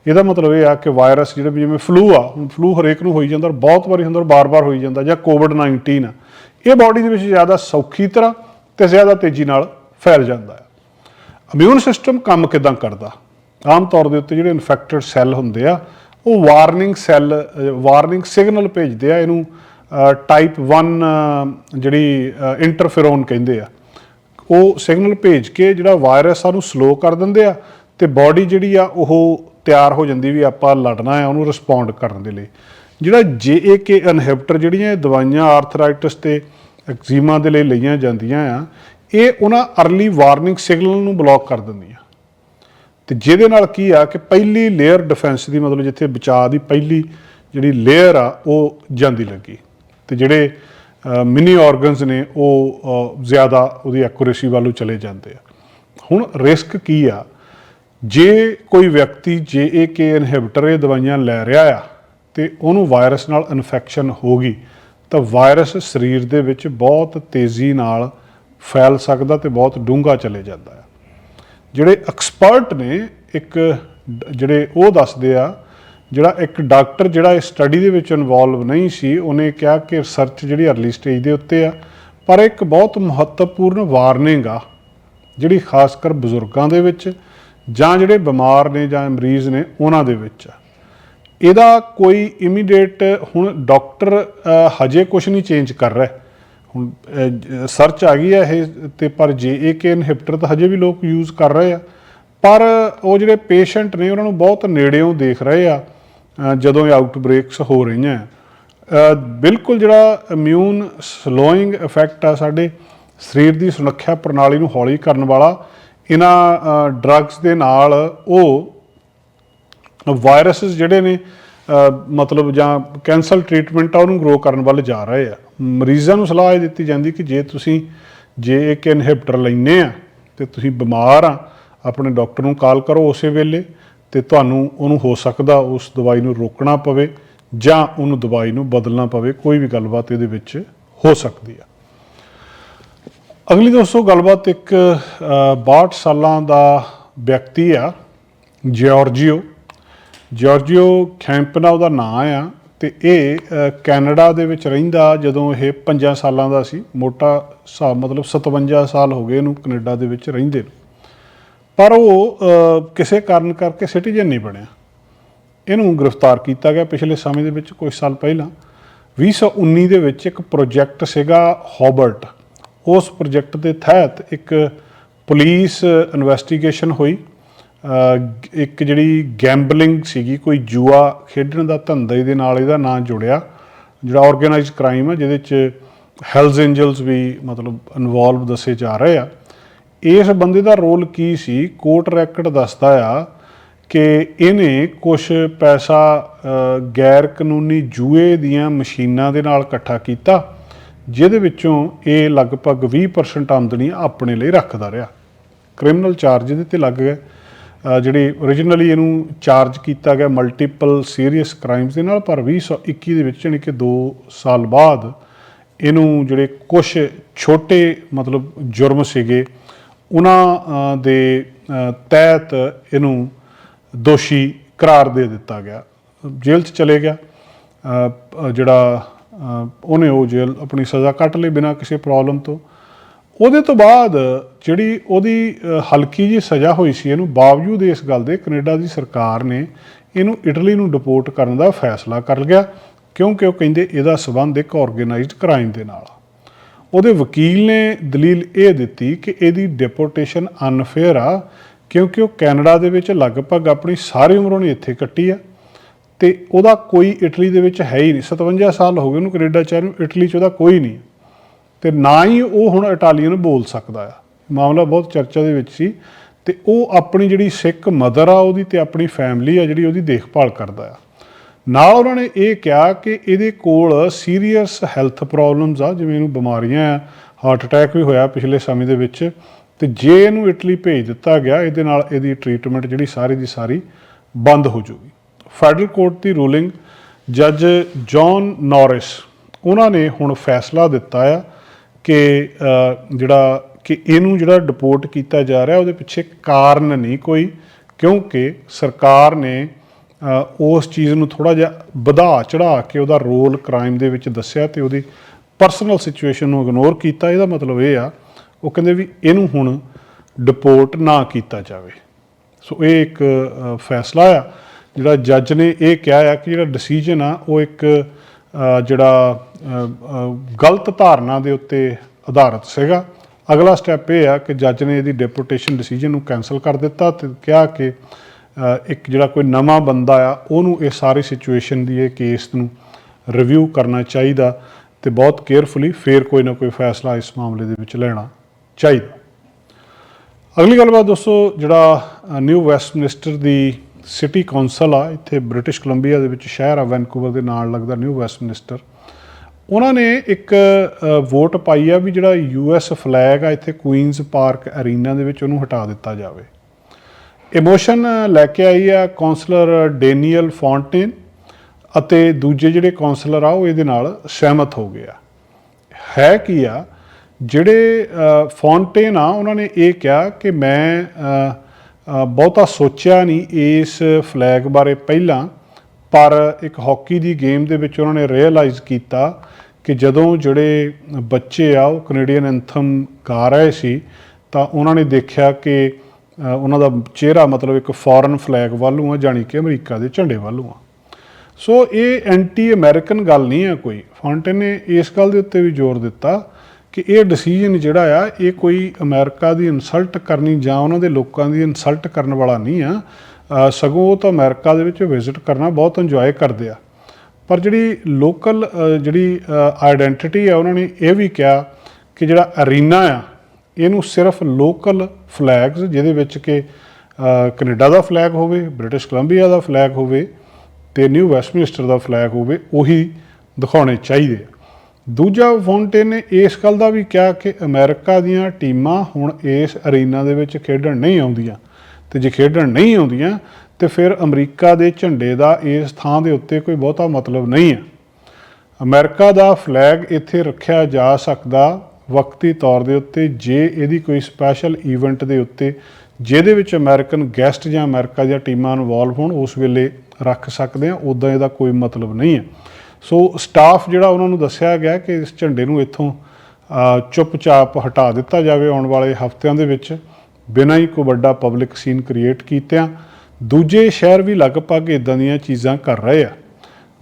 ਇਹਦਾ ਮਤਲਬ ਇਹ ਆ ਕਿ ਵਾਇਰਸ ਜਿਹੜੇ ਵੀ ਜਿਵੇਂ ਫਲੂ ਆ, ਹੁਣ ਫਲੂ ਹਰੇਕ ਨੂੰ ਹੋਈ ਜਾਂਦਾ ਔਰ ਬਹੁਤ ਵਾਰੀ ਹੁੰਦਾ ਔਰ ਬਾਰ-ਬਾਰ ਹੋਈ ਜਾਂਦਾ ਜਾਂ ਕੋਵਿਡ 19 ਆ। ਇਹ ਬਾਡੀ ਦੇ ਵਿੱਚ ਜ਼ਿਆਦਾ ਸੌਖੀ ਤਰ੍ਹਾਂ ਤੇ ਜ਼ਿਆਦਾ ਤੇਜ਼ੀ ਨਾਲ ਫੈਲ ਜਾਂਦਾ ਹੈ। ਇਮਿਊਨ ਸਿਸਟਮ ਕੰਮ ਕਿਦਾਂ ਕਰਦਾ? ਆਮ ਤੌਰ ਦੇ ਉੱਤੇ ਜਿਹੜੇ ਇਨਫੈਕਟਡ ਸੈੱਲ ਹੁੰਦੇ ਆ, ਉਹ ਵਾਰਨਿੰਗ ਸੈੱਲ ਵਾਰਨਿੰਗ ਸਿਗਨਲ ਭੇਜਦੇ ਆ ਇਹਨੂੰ ਟਾਈਪ 1 ਜਿਹੜੀ ਇੰਟਰਫੇਰੋਨ ਕਹਿੰਦੇ ਆ। ਉਹ ਸਿਗਨਲ ਭੇਜ ਕੇ ਜਿਹੜਾ ਵਾਇਰਸ ਆ ਨੂੰ ਸਲੋ ਕਰ ਦਿੰਦੇ ਆ ਤੇ ਬਾਡੀ ਜਿਹੜੀ ਆ ਉਹ ਤਿਆਰ ਹੋ ਜਾਂਦੀ ਵੀ ਆਪਾਂ ਲੜਨਾ ਹੈ ਉਹਨੂੰ ਰਿਸਪੌਂਡ ਕਰਨ ਦੇ ਲਈ। ਜਿਹੜਾ JAK ਇਨਹਿਬਿਟਰ ਜਿਹੜੀਆਂ ਇਹ ਦਵਾਈਆਂ ਆਰਥਰਾਈਟਿਸ ਤੇ ਐਗਜ਼ੀਮਾ ਦੇ ਲਈ ਲਈਆਂ ਜਾਂਦੀਆਂ ਆ, ਇਹ ਉਹਨਾਂ ਅਰਲੀ ਵਾਰਨਿੰਗ ਸਿਗਨਲ ਨੂੰ ਬਲੌਕ ਕਰ ਦਿੰਦੀਆਂ। ਤੇ ਜਿਹਦੇ ਨਾਲ ਕੀ ਆ ਕਿ ਪਹਿਲੀ ਲੇਅਰ ਡਿਫੈਂਸ ਦੀ ਮਤਲਬ ਜਿੱਥੇ ਬਚਾਅ ਦੀ ਪਹਿਲੀ ਜਿਹੜੀ ਲੇਅਰ ਆ, ਉਹ ਜਾਂਦੀ ਲੱਗੀ। ਤੇ ਜਿਹੜੇ ਮਿਨੀ ਆਰਗਨਸ ਨੇ, ਉਹ ਜ਼ਿਆਦਾ ਉਹਦੀ ਐਕੂਰੇਸੀ ਵੱਲੋਂ ਚਲੇ ਜਾਂਦੇ ਆ। ਹੁਣ ਰਿਸਕ ਕੀ ਆ? ਜੇ ਕੋਈ ਵਿਅਕਤੀ JAK ਇਨਹਿਬਿਟਰ ਇਹ ਦਵਾਈਆਂ ਲੈ ਰਿਹਾ ਆ ਤੇ ਉਹਨੂੰ ਵਾਇਰਸ ਨਾਲ ਇਨਫੈਕਸ਼ਨ ਹੋ ਗਈ, ਤਾਂ ਵਾਇਰਸ ਸਰੀਰ ਦੇ ਵਿੱਚ ਬਹੁਤ ਤੇਜ਼ੀ ਨਾਲ ਫੈਲ ਸਕਦਾ ਤੇ ਬਹੁਤ ਡੂੰਘਾ ਚਲੇ ਜਾਂਦਾ ਹੈ ਜਿਹੜੇ ਐਕਸਪਰਟ ਨੇ, ਇੱਕ ਡ- ਜਿਹੜੇ ਉਹ ਦੱਸਦੇ ਆ, ਜਿਹੜਾ ਇੱਕ ਡਾਕਟਰ ਜਿਹੜਾ ਇਸ ਸਟੱਡੀ ਦੇ ਵਿੱਚ ਇਨਵੋਲਵ ਨਹੀਂ ਸੀ, ਉਹਨੇ ਕਿਹਾ ਕਿ ਰਿਸਰਚ ਜਿਹੜੀ ਅਰਲੀ ਸਟੇਜ ਦੇ ਉੱਤੇ ਆ, ਪਰ ਇੱਕ ਬਹੁਤ ਮਹੱਤਵਪੂਰਨ ਵਾਰਨਿੰਗ ਆ, ਜਿਹੜੀ ਖਾਸ ਕਰ ਬਜ਼ੁਰਗਾਂ ਦੇ ਵਿੱਚ ਜਾਂ ਜਿਹੜੇ ਬਿਮਾਰ ਨੇ ਜਾਂ ਮਰੀਜ਼ ਨੇ ਉਹਨਾਂ ਦੇ ਵਿੱਚ ਇਹਦਾ ਕੋਈ ਇਮੀਡੀਏਟ ਹੁਣ ਡਾਕਟਰ ਹਜੇ ਕੁਝ ਨਹੀਂ ਚੇਂਜ ਕਰ ਰਿਹਾ। ਹੁਣ ਸਰਚ ਆ ਗਈ ਹੈ ਇਹ ਤੇ ਪਰ JAK ਇਨਹਿਬਿਟਰ ਤਾਂ ਹਜੇ ਵੀ ਲੋਕ ਯੂਜ਼ ਕਰ ਰਹੇ ਆ। ਪਰ ਉਹ ਜਿਹੜੇ ਪੇਸ਼ੈਂਟ ਨੇ ਉਹਨਾਂ ਨੂੰ ਬਹੁਤ ਨੇੜਿਓਂ ਦੇਖ ਰਹੇ ਆ ਜਦੋਂ ਇਹ ਆਊਟਬ੍ਰੇਕਸ ਹੋ ਰਹੀਆਂ। ਬਿਲਕੁਲ ਜਿਹੜਾ ਇਮਿਊਨ ਸਲੋਇੰਗ ਇਫੈਕਟ ਆ ਸਾਡੇ ਸਰੀਰ ਦੀ ਸੁਰੱਖਿਆ ਪ੍ਰਣਾਲੀ ਨੂੰ ਹੌਲੀ ਕਰਨ ਵਾਲਾ ਇਹਨਾਂ ਡਰੱਗਸ ਦੇ ਨਾਲ ਉਹ ਵਾਇਰਸਸ ਜਿਹੜੇ ਨੇ ਮਤਲਬ ਜਾਂ ਕੈਂਸਰ ਟ੍ਰੀਟਮੈਂਟ ਆ, ਉਹਨੂੰ ਗਰੋ ਕਰਨ ਵੱਲ ਜਾ ਰਹੇ ਆ। ਮਰੀਜ਼ਾਂ ਨੂੰ ਸਲਾਹ ਇਹ ਦਿੱਤੀ ਜਾਂਦੀ ਕਿ ਜੇ ਤੁਸੀਂ, ਜੇ ਇੱਕ ਇਨਹਿਬਿਟਰ ਲੈਨੇ ਆ, ਤੇ ਤੁਸੀਂ ਬਿਮਾਰ ਆ, ਆਪਣੇ ਡਾਕਟਰ ਨੂੰ ਕਾਲ ਕਰੋ ਉਸੇ ਵੇਲੇ, ਤੇ ਤੁਹਾਨੂੰ ਉਹਨੂੰ ਹੋ ਸਕਦਾ ਉਸ ਦਵਾਈ ਨੂੰ ਰੋਕਣਾ ਪਵੇ ਜਾਂ ਉਹਨੂੰ ਦਵਾਈ ਨੂੰ ਬਦਲਣਾ ਪਵੇ, ਕੋਈ ਵੀ ਗੱਲਬਾਤ ਇਹਦੇ ਵਿੱਚ ਹੋ ਸਕਦੀ ਆ। ਅਗਲੀ ਦੋਸਤੋ ਗੱਲਬਾਤ ਇੱਕ ਅ, 62 ਸਾਲਾਂ ਦਾ ਵਿਅਕਤੀ ਆ ਜਿਓਰਜੀਓ ਜਾਰਜੀਓ ਖੈਂਪਨਾ ਉਹਦਾ ਨਾਂ ਆ ਤੇ ਇਹ ਕੈਨੇਡਾ ਦੇ ਵਿੱਚ ਰਹਿੰਦਾ ਜਦੋਂ ਇਹ 5 ਸਾਲਾਂ ਦਾ ਸੀ। ਮੋਟਾ ਹਿਸਾਬ ਮਤਲਬ 57 ਸਾਲ ਹੋ ਗਏ ਇਹਨੂੰ ਕੈਨੇਡਾ ਦੇ ਵਿੱਚ ਰਹਿੰਦੇ ਨੂੰ। ਪਰ ਉਹ ਕਿਸੇ ਕਾਰਨ ਕਰਕੇ ਸਿਟੀਜ਼ਨ ਨਹੀਂ ਬਣਿਆ। ਇਹਨੂੰ ਗ੍ਰਿਫਤਾਰ ਕੀਤਾ ਗਿਆ ਪਿਛਲੇ ਸਮੇਂ ਦੇ ਵਿੱਚ ਕੁਝ ਸਾਲ ਪਹਿਲਾਂ। 2019 ਦੇ ਵਿੱਚ ਇੱਕ ਪ੍ਰੋਜੈਕਟ ਸੀਗਾ ਹੌਬਰਟ ਉਸ ਪ੍ਰੋਜੈਕਟ ਦੇ ਤਹਿਤ ਇੱਕ ਪੁਲਿਸ ਇਨਵੈਸਟੀਗੇਸ਼ਨ ਹੋਈ। ਇੱਕ ਜਿਹੜੀ ਗੈਂਬਲਿੰਗ ਸੀਗੀ, ਕੋਈ ਜੂਆ ਖੇਡਣ ਦਾ ਧੰਦੇ ਦੇ ਨਾਲ ਇਹਦਾ ਨਾਂ ਜੁੜਿਆ, ਜਿਹੜਾ ਆਰਗੇਨਾਈਜ਼ਡ ਕ੍ਰਾਈਮ ਹੈ ਜਿਹਦੇ ਚ ਹੈਲਜ਼ ਐਂਜਲਸ ਵੀ ਮਤਲਬ ਇਨਵੋਲਵ ਦੱਸੇ ਜਾ ਰਹੇ ਆ। ਇਸ ਬੰਦੇ ਦਾ ਰੋਲ ਕੀ ਸੀ? ਕੋਰਟ ਰੈਕਡ ਦੱਸਦਾ ਆ ਕਿ ਇਹਨੇ ਕੁਝ ਪੈਸਾ ਗੈਰ ਕਾਨੂੰਨੀ ਜੂਏ ਦੀਆਂ ਮਸ਼ੀਨਾਂ ਦੇ ਨਾਲ ਇਕੱਠਾ ਕੀਤਾ। ਜਿਹਦੇ ਵਿੱਚੋਂ ਇਹ ਲਗਭਗ 20% ਆਮਦਨੀ ਆਪਣੇ ਲਈ ਰੱਖਦਾ ਰਿਹਾ। ਕ੍ਰਿਮੀਨਲ ਚਾਰਜ ਇਹਦੇ ਤੇ ਲੱਗ ਗਏ। ਜਿਹੜੇ originally ਇਹਨੂੰ ਚਾਰਜ ਕੀਤਾ ਗਿਆ ਮਲਟੀਪਲ ਸੀਰੀਅਸ ਕ੍ਰਾਈਮਸ ਦੇ ਨਾਲ, ਪਰ 2021 ਦੇ ਵਿੱਚ, ਯਾਨੀ ਕਿ 2 ਸਾਲ ਬਾਅਦ ਇਹਨੂੰ ਜਿਹੜੇ ਕੁਝ ਛੋਟੇ ਮਤਲਬ ਜੁਰਮ ਸੀਗੇ, ਉਹਨਾਂ ਦੇ ਤਹਿਤ ਇਹਨੂੰ ਦੋਸ਼ੀ ਕਰਾਰ ਦੇ ਦਿੱਤਾ ਗਿਆ। ਜੇਲ੍ਹ 'ਚ ਚਲੇ ਗਿਆ। ਜਿਹੜਾ ਉਹਨੇ ਉਹ ਜੇਲ ਆਪਣੀ ਸਜ਼ਾ ਕੱਟ ਲਈ ਬਿਨਾਂ ਕਿਸੇ ਪ੍ਰੋਬਲਮ ਤੋਂ। ਉਹਦੇ ਤੋਂ ਬਾਅਦ ਜਿਹੜੀ ਉਹਦੀ ਹਲਕੀ ਜੀ ਸਜ਼ਾ ਹੋਈ ਸੀ, ਇਹਨੂੰ ਬਾਵਜੂਦ ਇਸ ਗੱਲ ਦੇ ਕੈਨੇਡਾ ਦੀ ਸਰਕਾਰ ਨੇ ਇਹਨੂੰ ਇਟਲੀ ਨੂੰ ਡਿਪੋਰਟ ਕਰਨ ਦਾ ਫੈਸਲਾ ਕਰ ਲਿਆ, ਕਿਉਂਕਿ ਉਹ ਕਹਿੰਦੇ ਇਹਦਾ ਸਬੰਧ ਇੱਕ ਆਰਗੇਨਾਈਜ਼ਡ ਕ੍ਰਾਈਮ ਦੇ ਨਾਲ ਉਹਦੇ ਵਕੀਲ ਨੇ ਦਲੀਲ ਇਹ ਦਿੱਤੀ ਕਿ ਇਹਦੀ ਡਿਪੋਰਟੇਸ਼ਨ ਅਨਫੇਅਰ ਆ, ਕਿਉਂਕਿ ਉਹ ਕੈਨੇਡਾ ਦੇ ਵਿੱਚ ਲਗਭਗ ਆਪਣੀ ਸਾਰੀ ਉਮਰ ਉਹਨੇ ਇੱਥੇ ਕੱਟੀ ਆ। ਤੇ ਉਹਦਾ ਕੋਈ ਇਟਲੀ ਦੇ ਵਿੱਚ ਹੈ ਹੀ ਨਹੀਂ। 57 ਸਾਲ ਹੋ ਗਏ ਉਹਨੂੰ ਕੈਨੇਡਾ ਚ ਆਏ ਨੂੰ, ਇਟਲੀ ਚ ਉਹਦਾ ਕੋਈ ਨਹੀਂ। ਤੇ ਨਾ ਹੀ ਉਹ ਹੁਣ ਇਟਾਲੀਅਨ ਬੋਲ ਸਕਦਾ ਆ। ਮਾਮਲਾ ਬਹੁਤ ਚਰਚਾ ਦੇ ਵਿੱਚ ਸੀ। ਤੇ ਉਹ ਆਪਣੀ ਜਿਹੜੀ ਸਿੱਖ ਮਦਰ ਆ, ਉਹਦੀ ਤੇ ਆਪਣੀ ਫੈਮਿਲੀ ਆ, ਜਿਹੜੀ ਉਹਦੀ ਦੇਖਭਾਲ ਕਰਦਾ ਆ। ਨਾਲ ਉਹਨਾਂ ਨੇ ਇਹ ਕਿਹਾ ਕਿ ਇਹਦੇ ਕੋਲ ਸੀਰੀਅਸ ਹੈਲਥ ਪ੍ਰੋਬਲਮਸ ਆ, ਜਿਵੇਂ ਇਹਨੂੰ ਬਿਮਾਰੀਆਂ ਆ, ਹਾਰਟ ਅਟੈਕ ਵੀ ਹੋਇਆ ਪਿਛਲੇ ਸਮੇਂ ਦੇ ਵਿੱਚ। ਤੇ ਜੇ ਇਹਨੂੰ ਇਟਲੀ ਭੇਜ ਦਿੱਤਾ ਗਿਆ, ਇਹਦੇ ਨਾਲ ਇਹਦੀ ਟ੍ਰੀਟਮੈਂਟ ਜਿਹੜੀ ਸਾਰੀ ਦੀ ਸਾਰੀ ਬੰਦ ਹੋ ਜੂਗੀ ਫੈਡਰਲ ਕੋਰਟ ਦੀ ਰੂਲਿੰਗ ਜੱਜ ਜੌਨ ਨੌਰਿਸ, ਉਹਨਾਂ ਨੇ ਹੁਣ ਫੈਸਲਾ ਦਿੱਤਾ ਆ ਕਿ ਜਿਹੜਾ ਕਿ ਇਹਨੂੰ ਜਿਹੜਾ ਡਿਪੋਰਟ ਕੀਤਾ ਜਾ ਰਿਹਾ, ਉਹਦੇ ਪਿੱਛੇ ਕਾਰਨ ਨਹੀਂ ਕੋਈ, ਕਿਉਂਕਿ ਸਰਕਾਰ ਨੇ ਉਸ ਚੀਜ਼ ਨੂੰ ਥੋੜਾ ਜਿਹਾ ਵਧਾ ਚੜਾ ਕੇ ਉਹਦਾ ਰੋਲ ਕ੍ਰਾਈਮ ਦੇ ਵਿੱਚ ਦੱਸਿਆ ਤੇ ਉਹਦੀ ਪਰਸਨਲ ਸਿਚੁਏਸ਼ਨ ਨੂੰ ਇਗਨੋਰ ਕੀਤਾ। ਇਹਦਾ ਮਤਲਬ ਇਹ ਆ, ਉਹ ਕਹਿੰਦੇ ਵੀ ਇਹਨੂੰ ਹੁਣ ਡਿਪੋਰਟ ਨਾ ਕੀਤਾ ਜਾਵੇ। ਸੋ ਇਹ ਇੱਕ ਫੈਸਲਾ ਆ। ਜਿਹੜਾ ਜੱਜ ਨੇ ਇਹ ਕਿਹਾ ਆ ਕਿ ਜਿਹੜਾ ਡਿਸੀਜਨ ਆ, ਉਹ ਇੱਕ ਜਿਹੜਾ ਗਲਤ ਧਾਰਨਾ ਦੇ ਉੱਤੇ ਆਧਾਰਿਤ ਸੀਗਾ। ਅਗਲਾ ਸਟੈਪ ਇਹ ਆ ਕਿ ਜੱਜ ਨੇ ਇਹਦੀ ਡਿਪੋਰਟੇਸ਼ਨ ਡਿਸੀਜਨ ਨੂੰ ਕੈਨਸਲ ਕਰ ਦਿੱਤਾ ਤੇ ਕਿਹਾ ਕਿ ਇੱਕ ਜਿਹੜਾ ਕੋਈ ਨਵਾਂ ਬੰਦਾ ਆ, ਉਹਨੂੰ ਇਹ ਸਾਰੀ ਸਿਚੁਏਸ਼ਨ ਦੀ ਇਹ ਕੇਸ ਨੂੰ ਰਿਵਿਊ ਕਰਨਾ ਚਾਹੀਦਾ ਤੇ ਬਹੁਤ ਕੇਅਰਫੁਲੀ ਫੇਰ ਕੋਈ ਨਾ ਕੋਈ ਫੈਸਲਾ ਇਸ ਮਾਮਲੇ ਦੇ ਵਿੱਚ ਲੈਣਾ ਚਾਹੀਦਾ। ਅਗਲੀ ਗੱਲਬਾਤ ਦੋਸਤੋ, ਜਿਹੜਾ ਨਿਊ ਵੈਸਟਮਿਨਿਸਟਰ ਦੀ ਸਿਟੀ ਕਾਉਂਸਲ ਆ ਇੱਥੇ ਬ੍ਰਿਟਿਸ਼ ਕੋਲੰਬੀਆ ਦੇ ਵਿੱਚ ਸ਼ਹਿਰ ਆ ਵੈਨਕੂਵਰ ਦੇ ਨਾਲ ਲੱਗਦਾ ਨਿਊ ਵੈਸਟਮਿਨਿਸਟਰ ਉਹਨਾਂ ਨੇ ਇੱਕ ਵੋਟ ਪਾਈ ਆ ਵੀ ਜਿਹੜਾ ਯੂਐਸ ਫਲੈਗ ਆ ਇੱਥੇ ਕੁਈਨਸ ਪਾਰਕ ਅਰੀਨਾ ਦੇ ਵਿੱਚ ਉਹਨੂੰ ਹਟਾ ਦਿੱਤਾ ਜਾਵੇ। ਇਮੋਸ਼ਨ ਲੈ ਕੇ ਆਈ ਆ ਕਾਉਂਸਲਰ ਡੇਨੀਅਲ ਫੌਂਟੇਨ ਅਤੇ ਦੂਜੇ ਜਿਹੜੇ ਕਾਉਂਸਲਰ ਆ ਉਹ ਇਹਦੇ ਨਾਲ ਸਹਿਮਤ ਹੋ ਗਏ ਆ। ਹੈ ਕੀ ਆ ਜਿਹੜੇ ਅ, ਫੌਂਟੇਨ ਆ ਉਹਨਾਂ ਨੇ ਇਹ ਕਿਹਾ ਕਿ ਮੈਂ ਬਹੁਤਾ ਸੋਚਿਆ ਨਹੀਂ ਇਸ ਫਲੈਗ ਬਾਰੇ ਪਹਿਲਾਂ, ਪਰ ਇੱਕ ਹਾਕੀ ਦੀ ਗੇਮ ਦੇ ਵਿੱਚ ਉਹਨਾਂ ਨੇ ਰੀਅਲਾਈਜ਼ ਕੀਤਾ ਕਿ ਜਦੋਂ ਜਿਹੜੇ ਬੱਚੇ ਆ, ਉਹ ਕੈਨੇਡੀਅਨ ਐਂਥਮ ਗਾ ਰਹੇ ਸੀ, ਤਾਂ ਉਹਨਾਂ ਨੇ ਦੇਖਿਆ ਕਿ ਉਹਨਾਂ ਦਾ ਚਿਹਰਾ ਮਤਲਬ ਇੱਕ ਫੋਰਨ ਫਲੈਗ ਵੱਲੋਂ ਆ, ਜਾਣੀ ਕਿ ਅਮਰੀਕਾ ਦੇ ਝੰਡੇ ਵੱਲੋਂ ਆ। ਸੋ ਇਹ ਐਂਟੀ ਅਮਰੀਕਨ ਗੱਲ ਨਹੀਂ ਹੈ ਕੋਈ। ਫੌਂਟਨ ਨੇ ਇਸ ਗੱਲ ਦੇ ਉੱਤੇ ਵੀ ਜ਼ੋਰ ਦਿੱਤਾ ਕਿ ਇਹ ਡਿਸੀਜਨ ਜਿਹੜਾ ਆ ਇਹ ਕੋਈ ਅਮਰੀਕਾ ਦੀ ਇਨਸਲਟ ਕਰਨੀ ਜਾਂ ਉਹਨਾਂ ਦੇ ਲੋਕਾਂ ਦੀ ਇਨਸਲਟ ਕਰਨ ਵਾਲਾ ਨਹੀਂ ਆ। ਸਗੋਂ ਉਹ ਤਾਂ ਅਮਰੀਕਾ ਦੇ ਵਿੱਚ ਵਿਜ਼ਿਟ ਕਰਨਾ ਬਹੁਤ ਇੰਜੋਏ ਕਰਦੇ ਆ। ਪਰ ਜਿਹੜੀ ਲੋਕਲ ਜਿਹੜੀ ਆਇਡੈਂਟੀਟੀ ਆ ਉਹਨਾਂ ਨੇ ਇਹ ਵੀ ਕਿਹਾ ਕਿ ਜਿਹੜਾ ਅਰੀਨਾ ਆ ਇਹਨੂੰ ਸਿਰਫ ਲੋਕਲ ਫਲੈਗਸ ਜਿਹਦੇ ਵਿੱਚ ਕਿ ਅ, ਕੈਨੇਡਾ ਦਾ ਫਲੈਗ ਹੋਵੇ ਬ੍ਰਿਟਿਸ਼ ਕੋਲੰਬੀਆ ਦਾ ਫਲੈਗ ਹੋਵੇ ਤੇ ਨਿਊ ਵੈਸਟਮਿਨਿਸਟਰ ਦਾ ਫਲੈਗ ਹੋਵੇ ਉਹੀ ਦਿਖਾਉਣੇ ਚਾਹੀਦੇ ਆ। ਦੂਜਾ ਫੌਂਟੇਨ ਨੇ ਇਸ ਗੱਲ ਦਾ ਵੀ ਕਿਹਾ ਕਿ ਅਮਰੀਕਾ ਦੀਆਂ ਟੀਮਾਂ ਹੁਣ ਇਸ ਅਰੀਨਾ ਦੇ ਵਿੱਚ ਖੇਡਣ ਨਹੀਂ ਆਉਂਦੀਆਂ। ਤੇ ਜੇ ਖੇਡਣ ਨਹੀਂ ਆਉਂਦੀਆਂ, ਤੇ ਫਿਰ ਅਮਰੀਕਾ ਦੇ ਝੰਡੇ ਦਾ ਇਸ ਥਾਂ ਦੇ ਉੱਤੇ ਕੋਈ ਬਹੁਤਾ ਮਤਲਬ ਨਹੀਂ ਹੈ। ਅਮਰੀਕਾ ਦਾ ਫਲੈਗ ਇੱਥੇ ਰੱਖਿਆ ਜਾ ਸਕਦਾ ਵਕਤੀ ਤੌਰ ਦੇ ਉੱਤੇ ਜੇ ਇਹਦੀ ਕੋਈ ਸਪੈਸ਼ਲ ਇਵੈਂਟ ਦੇ ਉੱਤੇ, ਜਿਹਦੇ ਵਿੱਚ ਅਮਰੀਕਨ ਗੈਸਟ ਜਾਂ ਅਮਰੀਕਾ ਦੀਆਂ ਟੀਮਾਂ ਇਨਵੋਲਵ ਹੋਣ, ਉਸ ਵੇਲੇ ਰੱਖ ਸਕਦੇ ਆ ਉਦਾਂ ਇਹਦਾ ਕੋਈ ਮਤਲਬ ਨਹੀਂ ਹੈ। ਸੋ ਸਟਾਫ ਜਿਹੜਾ ਉਹਨਾਂ ਨੂੰ ਦੱਸਿਆ ਗਿਆ ਕਿ ਇਸ ਝੰਡੇ ਨੂੰ ਇੱਥੋਂ ਅ, ਚੁੱਪਚਾਪ ਹਟਾ ਦਿੱਤਾ ਜਾਵੇ ਆਉਣ ਵਾਲੇ ਹਫ਼ਤਿਆਂ ਦੇ ਵਿੱਚ ਬਿਨਾਂ ਹੀ ਕੋਈ ਵੱਡਾ ਪਬਲਿਕ ਸੀਨ ਕ੍ਰੀਏਟ ਕੀਤਿਆਂ। ਦੂਜੇ ਸ਼ਹਿਰ ਵੀ ਲਗਭਗ ਇਦਾਂ ਦੀਆਂ ਚੀਜ਼ਾਂ ਕਰ ਰਹੇ ਆ।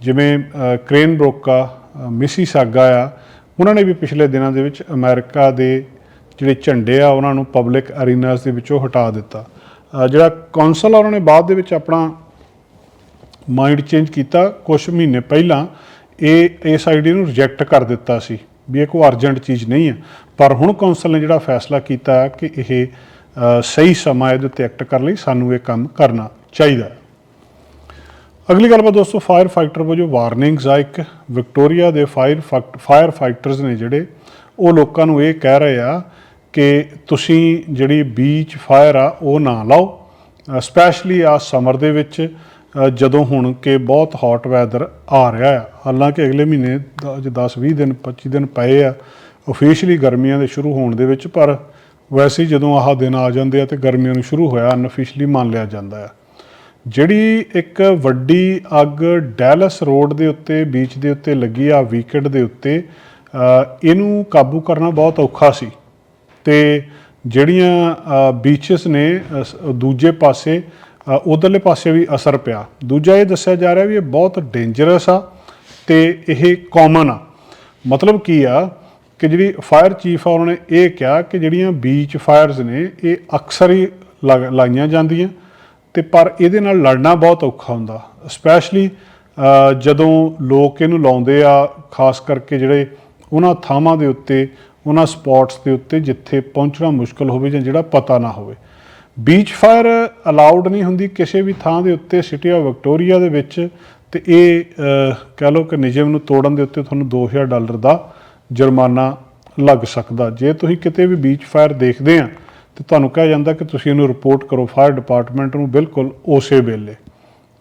ਜਿਵੇਂ ਕ੍ਰੇਨ ਬਰੋਕਾ ਅ, ਮਿਸੀਸਾਗਾ ਆ। ਉਹਨਾਂ ਨੇ ਵੀ ਪਿਛਲੇ ਦਿਨਾਂ ਦੇ ਵਿੱਚ ਅਮਰੀਕਾ ਦੇ ਜਿਹੜੇ ਝੰਡੇ ਆ ਉਹਨਾਂ ਨੂੰ ਪਬਲਿਕ ਅਰੀਨਾਸ ਦੇ ਵਿੱਚੋਂ ਹਟਾ ਦਿੱਤਾ। ਜਿਹੜਾ ਕੌਂਸਲ ਆ ਉਹਨਾਂ ਨੇ ਬਾਅਦ ਦੇ ਵਿੱਚ ਆਪਣਾ ਮਾਈਂਡ ਚੇਂਜ ਕੀਤਾ ਕੁਝ ਮਹੀਨੇ ਪਹਿਲਾਂ। ਇਹ ਇਸ ਆਈਡੀ ਨੂੰ ਰਿਜੈਕਟ ਕਰ ਦਿੱਤਾ ਸੀ ਵੀ ਇਹ ਕੋਈ ਅਰਜੈਂਟ ਚੀਜ਼ ਨਹੀਂ ਹੈ। ਪਰ ਹੁਣ ਕੌਂਸਲ ਨੇ ਜਿਹੜਾ ਫੈਸਲਾ ਕੀਤਾ ਕਿ ਇਹ ਸਹੀ ਸਮਾਂ ਇਹਦੇ ਉੱਤੇ ਐਕਟ ਕਰਨ ਲਈ ਸਾਨੂੰ ਇਹ ਕੰਮ ਕਰਨਾ ਚਾਹੀਦਾ ਅਗਲੀ ਗੱਲਬਾਤ ਦੋਸਤੋ ਫਾਇਰ ਫਾਈਟਰ ਵਜੋਂ ਵਾਰਨਿੰਗਸ ਆ ਇੱਕ। ਵਿਕਟੋਰੀਆ ਦੇ ਫਾਇਰ ਫਾਇਰ ਫਾਈਟਰਸ ਨੇ ਜਿਹੜੇ, ਉਹ ਲੋਕਾਂ ਨੂੰ ਇਹ ਕਹਿ ਰਹੇ ਆ ਕਿ ਤੁਸੀਂ ਜਿਹੜੀ ਬੀਚ ਫਾਇਰ ਆ, ਉਹ ਨਾ ਲਾਓ। ਸਪੈਸ਼ਲੀ ਆ ਸਮਰ ਦੇ ਵਿੱਚ ਜਦੋਂ ਹੁਣ ਕਿ ਬਹੁਤ ਹੌਟ ਵੈਦਰ ਆ ਰਿਹਾ ਆ, ਹਾਲਾਂਕਿ ਅਗਲੇ ਮਹੀਨੇ ਦ- ਅੱਜ 10 20 ਦਿਨ 25 ਦਿਨ ਪਏ ਆ ਅਫੀਸ਼ੀਅਲੀ ਗਰਮੀਆਂ ਦੇ ਸ਼ੁਰੂ ਹੋਣ ਦੇ ਵਿੱਚ, ਪਰ ਵੈਸੇ ਜਦੋਂ ਆਹ ਦਿਨ ਆ ਜਾਂਦੇ ਆ ਤੇ ਗਰਮੀਆਂ ਨੂੰ ਸ਼ੁਰੂ ਹੋਇਆ ਅਨਅਫੀਸ਼ੀਅਲੀ ਮੰਨ ਲਿਆ ਜਾਂਦਾ ਆ। ਜਿਹੜੀ ਇੱਕ ਵੱਡੀ ਅੱਗ ਡੈਲਸ ਰੋਡ ਦੇ ਉੱਤੇ ਬੀਚ ਦੇ ਉੱਤੇ ਲੱਗੀ ਆ ਵੀਕਐਂਡ ਦੇ ਉੱਤੇ ਇਹਨੂੰ ਕਾਬੂ ਕਰਨਾ ਬਹੁਤ ਔਖਾ ਸੀ। ਤੇ ਜਿਹੜੀਆਂ ਬੀਚਸ ਨੇ ਦੂਜੇ ਪਾਸੇ ਉਧਰਲੇ ਪਾਸੇ ਵੀ ਅਸਰ ਪਿਆ। ਦੂਜਾ ਇਹ ਦੱਸਿਆ ਜਾ ਰਿਹਾ ਵੀ ਇਹ ਬਹੁਤ ਡੇਂਜਰਸ ਆ ਤੇ ਇਹ ਕਾਮਨ ਆ। ਮਤਲਬ ਕੀ ਆ ਕਿ ਜਿਹੜੀ ਫਾਇਰ ਚੀਫ ਆ, ਉਹਨਾਂ ਨੇ ਇਹ ਕਿਹਾ ਕਿ ਜਿਹੜੀਆਂ ਬੀਚ ਫਾਇਰਸ ਨੇ, ਇਹ ਅਕਸਰ ਹੀ ਲੱਗ- ਲਾਈਆਂ ਜਾਂਦੀਆਂ ਤੇ ਪਰ ਇਹਦੇ ਨਾਲ ਲੜਨਾ ਬਹੁਤ ਔਖਾ ਹੁੰਦਾ। ਸਪੈਸ਼ਲੀ ਜਦੋਂ ਲੋਕ ਇਹਨੂੰ ਲਾਉਂਦੇ ਆ, ਖਾਸ ਕਰਕੇ ਜਿਹੜੇ ਉਹਨਾਂ ਥਾਵਾਂ ਦੇ ਉੱਤੇ, ਉਹਨਾਂ ਸਪੌਟਸ ਦੇ ਉੱਤੇ ਜਿੱਥੇ ਪਹੁੰਚਣਾ ਮੁਸ਼ਕਲ ਹੋਵੇ ਜਾਂ ਜਿਹੜਾ ਪਤਾ ਨਾ ਹੋਵੇ। ਬੀਚ ਫਾਇਰ ਅਲਾਉਡ ਨਹੀਂ ਹੁੰਦੀ ਕਿਸੇ ਵੀ ਥਾਂ ਦੇ ਉੱਤੇ ਸਿਟੀ ਆਫ ਵਿਕਟੋਰੀਆ ਦੇ ਵਿੱਚ ਤੇ ਇਹ ਕਹਿ ਲਓ ਕਿ ਨਿਯਮ ਨੂੰ ਤੋੜਨ ਦੇ ਉੱਤੇ ਤੁਹਾਨੂੰ 2000 ਡਾਲਰ ਦਾ ਜੁਰਮਾਨਾ ਲੱਗ ਸਕਦਾ। ਜੇ ਤੁਸੀਂ ਕਿਤੇ ਵੀ ਬੀਚ ਫਾਇਰ ਦੇਖਦੇ ਆ, ਤੇ ਤੁਹਾਨੂੰ ਕਿਹਾ ਜਾਂਦਾ ਕਿ ਤੁਸੀਂ ਇਹਨੂੰ ਰਿਪੋਰਟ ਕਰੋ ਫਾਇਰ ਡਿਪਾਰਟਮੈਂਟ ਨੂੰ ਬਿਲਕੁਲ ਉਸੇ ਵੇਲੇ।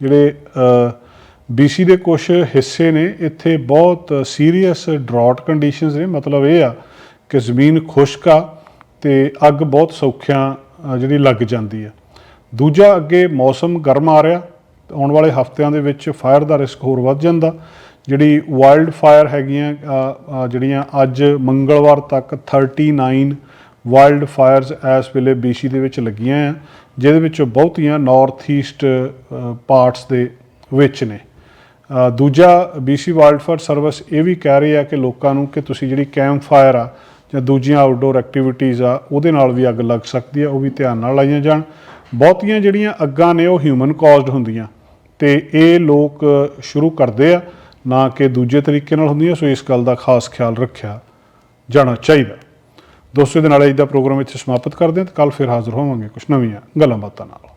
ਜਿਹੜੇ ਬੀਸੀ ਦੇ ਕੁਝ ਹਿੱਸੇ ਨੇ, ਇੱਥੇ ਬਹੁਤ ਸੀਰੀਅਸ ਡਰਾਟ ਕੰਡੀਸ਼ਨਸ ਨੇ। ਮਤਲਬ ਇਹ ਆ ਕਿ ਜ਼ਮੀਨ ਖੁਸ਼ਕ ਆ ਤੇ ਅੱਗ ਬਹੁਤ ਸੌਖਿਆਂ ਜਿਹੜੀ ਲੱਗ ਜਾਂਦੀ ਹੈ ਦੂਜਾ ਅੱਗੇ ਮੌਸਮ ਗਰਮ ਆ ਰਿਹਾ ਆਉਣ ਵਾਲੇ ਹਫ਼ਤਿਆਂ ਦੇ ਵਿੱਚ ਫਾਇਰ ਦਾ ਰਿਸਕ ਹੋਰ ਵੱਧ ਜਾਂਦਾ। ਜਿਹੜੀ ਵਾਈਲਡ ਫਾਇਰ ਹੈਗੀਆਂ ਜਿਹੜੀਆਂ ਅੱਜ ਮੰਗਲਵਾਰ ਤੱਕ 39 ਵਾਈਲਡ ਫਾਇਰਸ ਇਸ ਵੇਲੇ BC ਦੇ ਵਿੱਚ ਲੱਗੀਆਂ ਆ ਜਿਹਦੇ ਵਿੱਚੋਂ ਬਹੁਤੀਆਂ ਨਾਰਥ ਈਸਟ ਪਾਰਟਸ ਦੇ ਵਿੱਚ ਨੇ। ਅ, ਦੂਜਾ BC ਵਾਈਲਡ ਫਾਇਰ ਸਰਵਿਸ ਇਹ ਵੀ ਕਹਿ ਰਹੀ ਆ ਕਿ ਲੋਕਾਂ ਨੂੰ ਕਿ ਤੁਸੀਂ ਜਿਹੜੀ ਕੈਂਪ ਫਾਇਰ ਆ ਜਾਂ ਦੂਜੀਆਂ ਆਊਟਡੋਰ ਐਕਟੀਵਿਟੀਜ਼ ਆ, ਉਹਦੇ ਨਾਲ ਵੀ ਅੱਗ ਲੱਗ ਸਕਦੀ ਆ, ਉਹ ਵੀ ਧਿਆਨ ਨਾਲ ਲਾਈਆਂ ਜਾਣ। ਬਹੁਤੀਆਂ ਜਿਹੜੀਆਂ ਅੱਗਾਂ ਨੇ ਉਹ ਹਿਊਮਨ ਕਾਜ਼ਡ ਹੁੰਦੀਆਂ ਤੇ ਇਹ ਲੋਕ ਸ਼ੁਰੂ ਕਰਦੇ ਆ, ਨਾ ਕਿ ਦੂਜੇ ਤਰੀਕੇ ਨਾਲ ਹੁੰਦੀਆਂ, ਸੋ ਇਸ ਗੱਲ ਦਾ ਖਾਸ ਖਿਆਲ ਰੱਖਿਆ ਜਾਣਾ ਚਾਹੀਦਾ। ਦੋਸਤੋ ਦੇ ਨਾਲ ਅੱਜ ਦਾ ਪ੍ਰੋਗਰਾਮ ਇੱਥੇ ਸਮਾਪਤ ਕਰਦੇ ਹਾਂ ਤੇ ਕੱਲ ਫਿਰ ਹਾਜ਼ਰ ਹੋਵਾਂਗੇ ਕੁਝ ਨਵੀਆਂ ਗੱਲਾਂ ਬਾਤਾਂ ਨਾਲ।